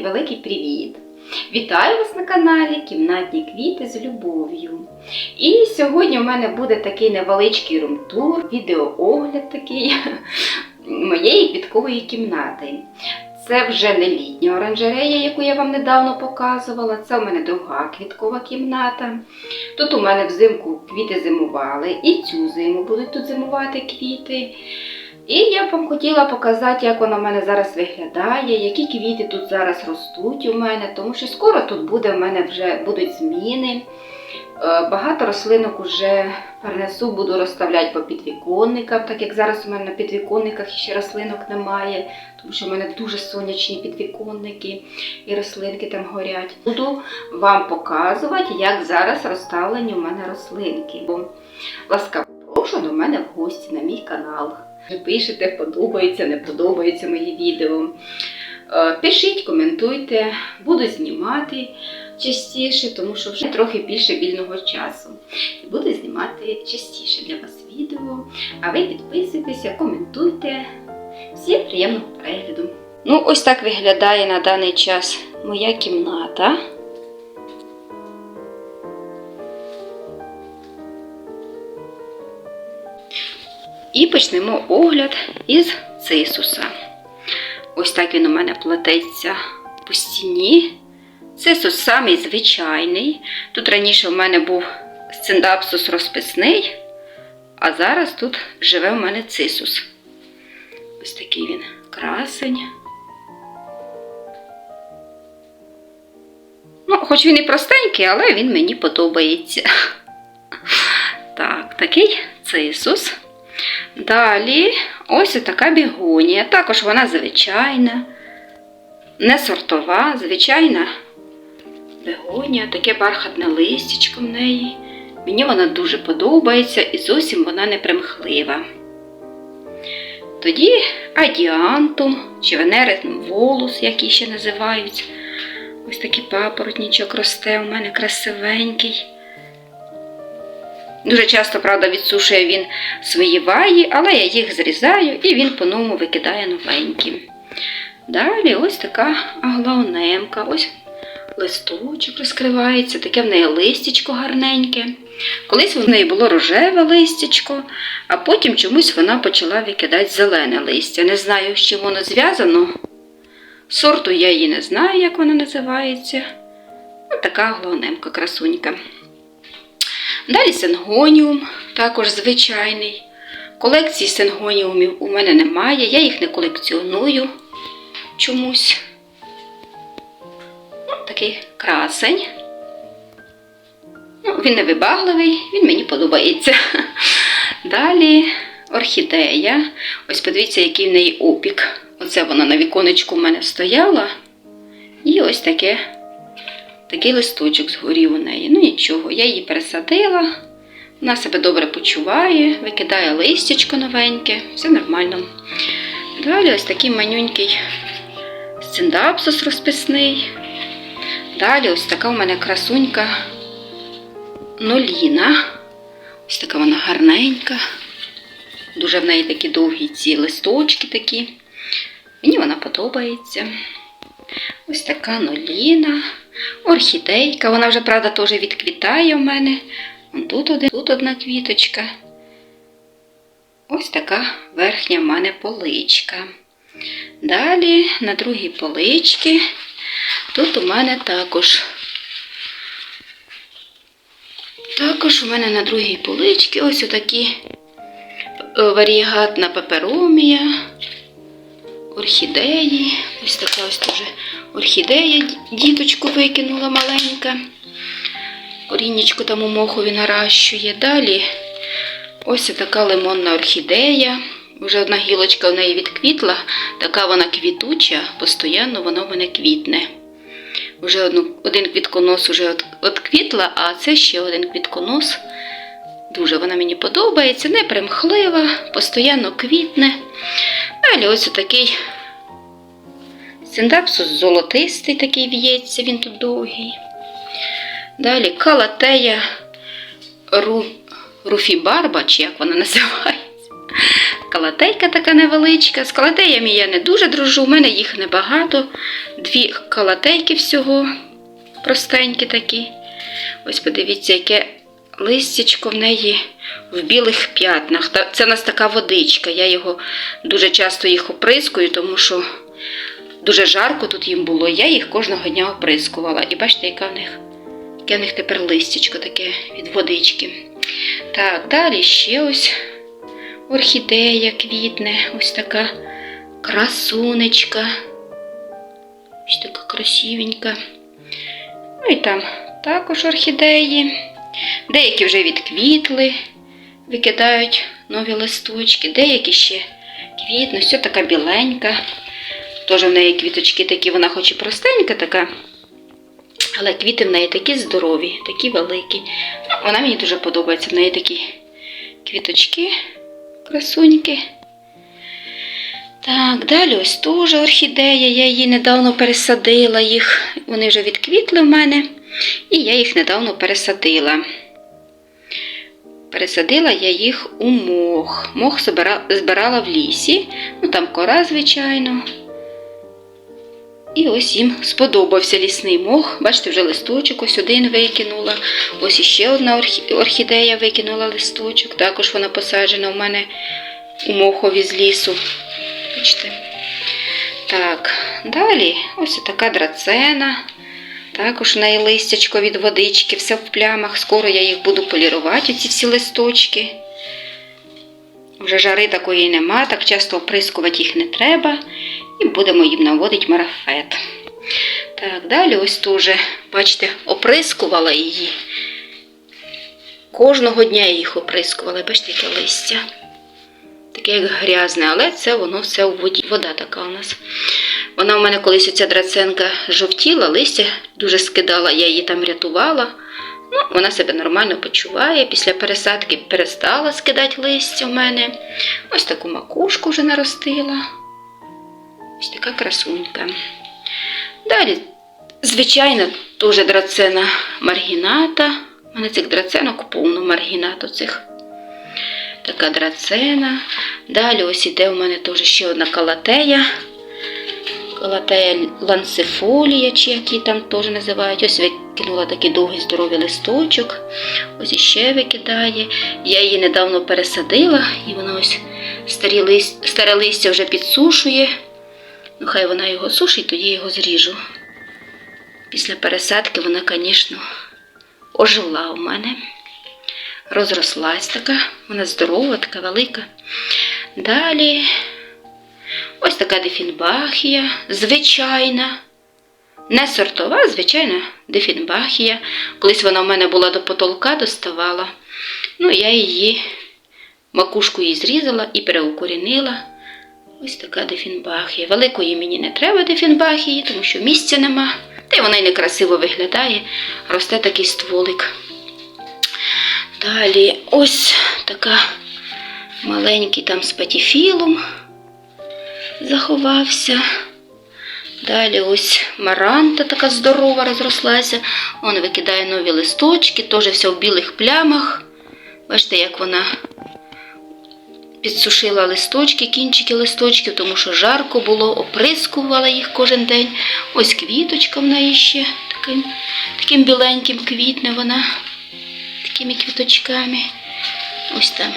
великий привіт! Вітаю вас на каналі Кімнатні квіти з любов'ю. І сьогодні у мене буде такий невеличкий румтур, відеоогляд такий моєї квіткової кімнати. Це вже не літня оранжерея, яку я вам недавно показувала. Це у мене друга квіткова кімната. Тут у мене взимку квіти зимували, і цю зиму будуть тут зимувати квіти. І я б вам хотіла показати, як вона в мене зараз виглядає, які квіти тут зараз ростуть у мене, тому що скоро тут буде в мене вже будуть зміни. Е, Багато рослинок вже перенесу, буду розставляти по підвіконникам, так як зараз у мене на підвіконниках ще рослинок немає, тому що в мене дуже сонячні підвіконники і рослинки там горять. Буду вам показувати, як зараз розставлені у мене рослинки. Бо ласкаво прошу до мене в гості на мій канал. Пишете, подобається, не подобається мої відео. Е, Пишіть, коментуйте, буду знімати частіше, тому що вже трохи більше вільного часу. І буду знімати частіше для вас відео. А ви підписуйтеся, коментуйте. Всім приємного перегляду. Ну, ось так виглядає на даний час моя кімната. І почнемо огляд із цисуса. Ось так він у мене плететься по стіні. Цисус самий звичайний. Тут раніше в мене був сциндапсус розписний, а зараз тут живе в мене цисус. Ось такий він красень. Ну, хоч він і простенький, але він мені подобається. Так, такий цисус. Далі ось така бігонія. Також вона звичайна, не сортова, звичайна бігонія, таке бархатне листячко в неї. Мені вона дуже подобається і зовсім вона не примхлива. Тоді адіантум чи венерин волос, як її ще називають. Ось такий папоротничок росте у мене красивенький. Дуже часто, правда, відсушує він свої ваї, але я їх зрізаю і він по-новому викидає новенькі. Далі ось така аглаонемка, ось листочок розкривається, таке в неї листячко гарненьке. Колись в неї було рожеве листячко, а потім чомусь вона почала викидати зелене листя. Не знаю, з чим воно зв'язано. Сорту я її не знаю, як вона називається. Ось така аглаонемка, красунька. Далі сингоніум, також звичайний. Колекції сингоніумів у мене немає, я їх не колекціоную чомусь. Ну, такий красень. Ну, він не вибагливий, він мені подобається. Далі орхідея. Ось подивіться, який в неї опік. Оце вона на віконечку в мене стояла. І ось таке такий листочок згорів у неї. Ну нічого, я її пересадила, вона себе добре почуває, викидає листячко новеньке, все нормально. Далі ось такий манюнький сциндапсус розписний. Далі ось така у мене красунька ноліна. Ось така вона гарненька. Дуже в неї такі довгі ці листочки такі. Мені вона подобається. Ось така ноліна, орхідейка. Вона вже, правда, теж відквітає в мене. Тут, один, тут одна квіточка. Ось така верхня в мене поличка. Далі на другій поличці. Тут у мене також. Також у мене на другій поличці ось отакі е, варігатна пеперомія орхідеї. Ось така ось теж орхідея діточку викинула маленька. Коріннячко там у мохові наращує. Далі ось така лимонна орхідея. Вже одна гілочка в неї відквітла, така вона квітуча, постійно вона в мене квітне. Вже одну, один квітконос вже от, а це ще один квітконос. Дуже вона мені подобається, не примхлива, постійно квітне. Далі ось такий синдапсус золотистий такий в'ється, він тут довгий. Далі калатея ру, руфібарба, чи як вона називається. Калатейка така невеличка. З калатеями я не дуже дружу, у мене їх небагато. Дві калатейки всього, простенькі такі. Ось подивіться, яке листячко в неї в білих п'ятнах. Це у нас така водичка. Я його дуже часто їх оприскую, тому що дуже жарко тут їм було. Я їх кожного дня оприскувала. І бачите, яка в них, яке в них тепер листячко таке від водички. Так, далі ще ось орхідея квітне, ось така красунечка. Ось така красивенька. Ну і там також орхідеї. Деякі вже відквітли, викидають нові листочки, деякі ще квітнуть, все така біленька. Теж в неї квіточки такі, вона хоч і простенька така, але квіти в неї такі здорові, такі великі. Ну, Вона мені дуже подобається. В неї такі квіточки, красуньки. Так, далі ось теж орхідея. Я її недавно пересадила їх. Вони вже відквітли в мене, і я їх недавно пересадила. Пересадила я їх у мох. Мох збирала в лісі. Ну там кора, звичайно. І ось їм сподобався лісний мох. Бачите, вже листочок ось один викинула. Ось іще одна орхідея викинула листочок. Також вона посаджена у мене у мохові з лісу. Бачите. Так, далі ось така драцена. Також в неї листячко від водички, все в плямах. Скоро я їх буду полірувати, ці всі листочки. Вже жари такої нема, так часто оприскувати їх не треба. І будемо їм наводити марафет. Так, далі ось теж, бачите, оприскувала її. Кожного дня я їх оприскувала. Бачите, яке листя. Таке як грязне, але це воно все у воді. Вода така у нас. Вона у мене колись оця драценка жовтіла, листя дуже скидала, я її там рятувала. Ну, вона себе нормально почуває. Після пересадки перестала скидати листя у мене. Ось таку макушку вже наростила. Ось така красунька. Далі, звичайно, теж драцена маргіната. У мене цих драценок повно маргінату цих. Така драцена. Далі ось іде у мене теж ще одна калатея. Калатея ланцефолія, чи як її там теж називають. Ось викинула такий довгий здоровий листочок. Ось іще викидає. Я її недавно пересадила, і вона ось старі лист, старе листя вже підсушує. Ну, хай вона його сушить, тоді його зріжу. Після пересадки вона, звісно, ожила у мене. Розрослась така, вона здорова, така велика. Далі ось така дефінбахія, звичайна. Не сортова, звичайна дефінбахія. Колись вона в мене була до потолка, доставала. Ну, я її, макушку її зрізала і переукорінила. Ось така дефінбахія. Великої мені не треба дефінбахії, тому що місця нема. Та й вона й некрасиво виглядає. Росте такий стволик. Далі ось така маленький там спатіфілум заховався. Далі ось маранта така здорова розрослася. Вона викидає нові листочки, теж вся в білих плямах. Бачите, як вона підсушила листочки, кінчики листочків, тому що жарко було, оприскувала їх кожен день. Ось квіточка в неї ще таким, таким біленьким квітне вона, такими квіточками. Ось там.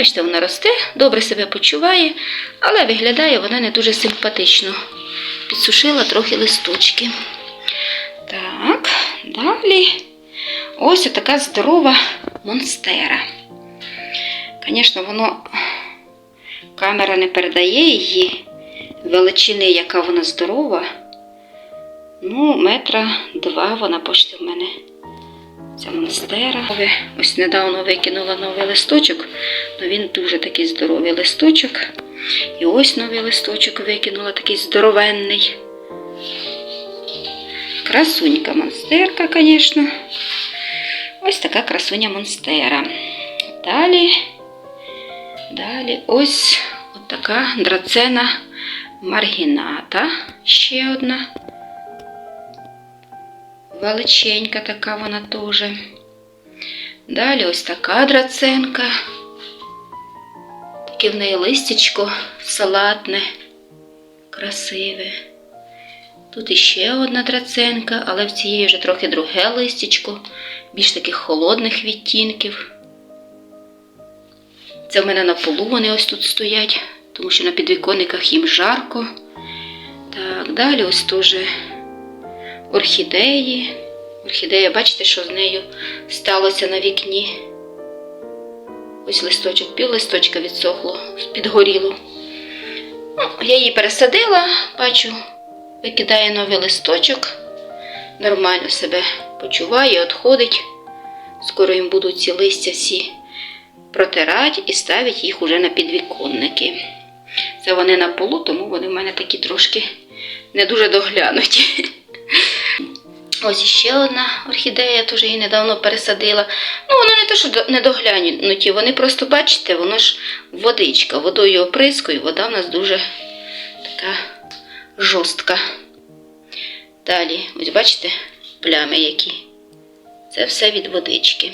Бачите, вона росте, добре себе почуває, але виглядає вона не дуже симпатично. Підсушила трохи листочки. Так, далі ось така здорова монстера. Звісно, воно камера не передає її величини, яка вона здорова. Ну, метра два вона почти в мене. Ця монстера. Ось недавно викинула новий листочок, але він дуже такий здоровий листочок. І ось новий листочок викинула, такий здоровенний. Красунька монстерка, звісно. Ось така красуня монстера. Далі, далі ось така драцена маргіната. Ще одна. Величенька така вона теж. Далі ось така драценка. Таке в неї листячко салатне, красиве. Тут іще одна драценка, але в цієї вже трохи друге листячко, більш таких холодних відтінків. Це в мене на полу вони ось тут стоять, тому що на підвіконниках їм жарко. Так, далі ось теж орхідеї. Орхідея, бачите, що з нею сталося на вікні. Ось листочок, пів листочка відсохло, підгоріло. Ну, я її пересадила, бачу, викидає новий листочок, нормально себе почуває, відходить. Скоро їм будуть ці листя всі протирати і ставити їх уже на підвіконники. Це вони на полу, тому вони в мене такі трошки не дуже доглянуті. Ось іще одна орхідея, теж її недавно пересадила. Ну, воно не те, що до- не доглянуті, вони просто, бачите, воно ж водичка. Водою оприскою, вода в нас дуже така жорстка. Далі, ось бачите, плями які. Це все від водички.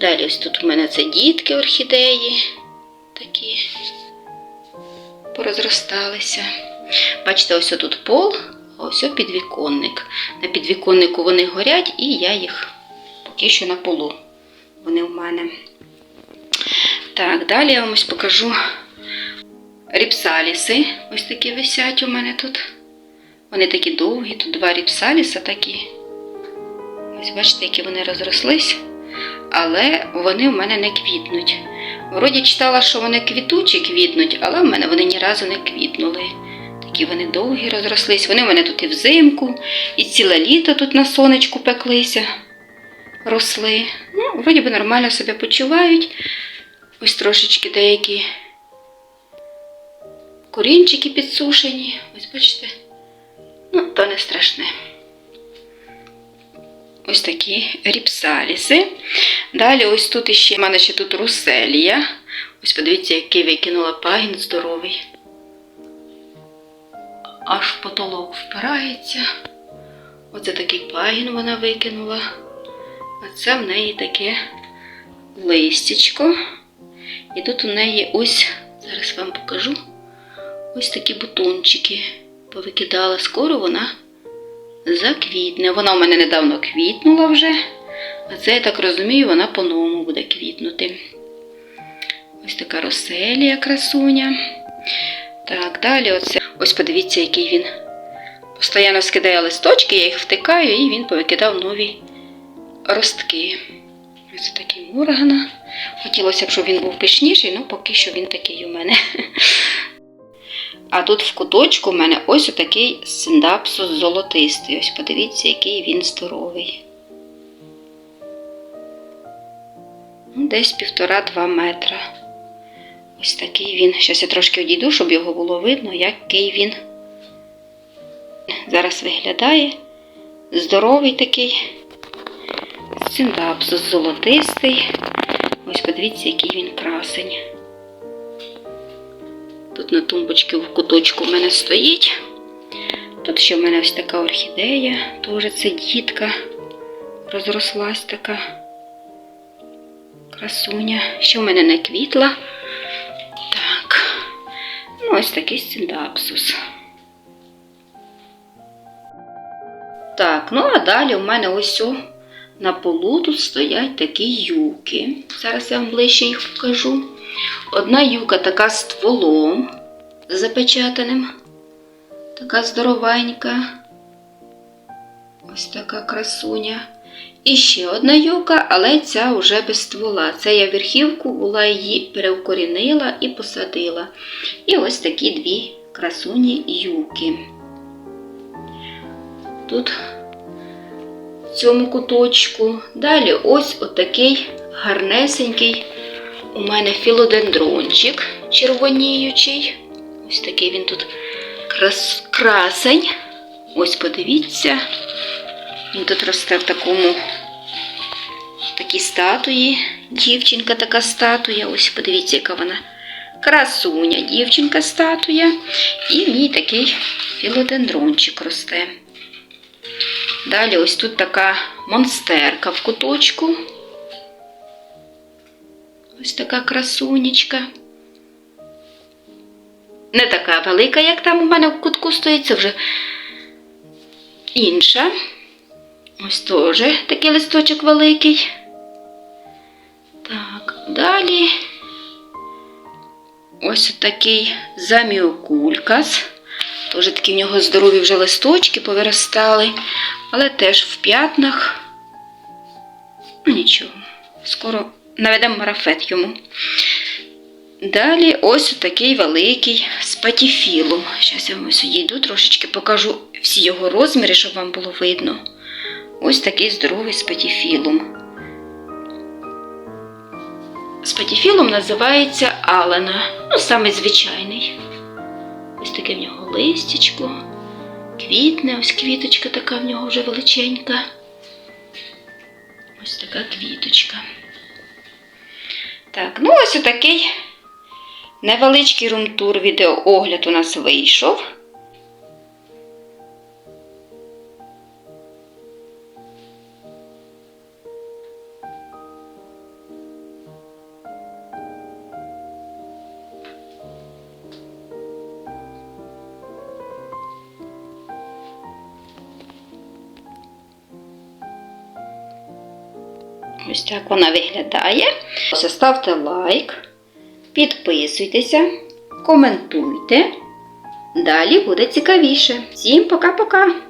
Далі ось тут у мене це дітки орхідеї. Такі порозросталися. Бачите, ось тут пол, ось підвіконник. На підвіконнику вони горять, і я їх поки що на полу. Вони в мене. Так, далі я вам ось покажу ріпсаліси. Ось такі висять у мене тут. Вони такі довгі, тут два ріпсаліса такі. Ось бачите, які вони розрослись. Але вони в мене не квітнуть. Вроді читала, що вони квітучі квітнуть, але в мене вони ні разу не квітнули. Такі вони довгі розрослись. Вони в мене тут і взимку, і ціле літо тут на сонечку пеклися, росли. Ну, вроді би нормально себе почувають. Ось трошечки деякі корінчики підсушені. Ось бачите. Ну, то не страшне. Ось такі ріпсаліси. Далі ось тут іще, в мене ще тут руселія. Ось подивіться, який викинула пагін здоровий. Аж в потолок впирається. Оце такий пагін вона викинула. А це в неї таке листячко. І тут у неї ось, зараз вам покажу, ось такі бутончики повикидала. Скоро вона заквітне. Вона у мене недавно квітнула вже, а це, я так розумію, вона по-новому буде квітнути. Ось така роселія красуня. Так, далі оце. Ось подивіться, який він. Постоянно скидає листочки, я їх втикаю, і він повикидав нові ростки. Ось такий мургана. Хотілося б, щоб він був пишніший, але поки що він такий у мене. А тут в куточку в мене ось отакий синдапсус золотистий. Ось подивіться, який він здоровий. Ну, Десь півтора-два метра. Ось такий він. Зараз я трошки одійду, щоб його було видно, який він зараз виглядає. Здоровий такий. Синдапсус золотистий. Ось подивіться, який він красень. Тут на тумбочці в куточку в мене стоїть. Тут ще в мене ось така орхідея, теж це дітка розрослась така красуня. Ще в мене не квітла. Ну ось такий синдапсус. Так, ну а далі у мене ось о, на полу тут стоять такі юки. Зараз я вам ближче їх покажу. Одна юка така стволом запечатаним, така здоровенька. Ось така красуня. І ще одна юка, але ця вже без ствола. Це я верхівку була її переукорінила і посадила. І ось такі дві красуні юки. Тут в цьому куточку. Далі ось отакий гарнесенький у мене філодендрончик червоніючий. Ось такий він тут крас... красень. Ось подивіться. Він тут росте в такому в такій статуї. Дівчинка така статуя. Ось подивіться, яка вона красуня, дівчинка статуя. І в ній такий філодендрончик росте. Далі ось тут така монстерка в куточку. Ось така красунечка. Не така велика, як там у мене в кутку стоїть, це вже інша. Ось теж такий листочок великий. Так, далі. Ось такий заміокулькас. Теж такі в нього здорові вже листочки повиростали, але теж в п'ятнах. Ну нічого, скоро наведемо марафет йому. Далі ось такий великий з патіфілом. Зараз я вам сюди йду, трошечки покажу всі його розміри, щоб вам було видно. Ось такий здоровий. З патіфілом називається Алена. Ну, саме звичайний. Ось таке в нього листячко. Квітне, ось квіточка така в нього вже величенька. Ось така квіточка. Так, ну ось отакий невеличкий румтур відеоогляд у нас вийшов. Ось так вона виглядає. Ставте лайк, підписуйтеся, коментуйте. Далі буде цікавіше. Всім пока-пока!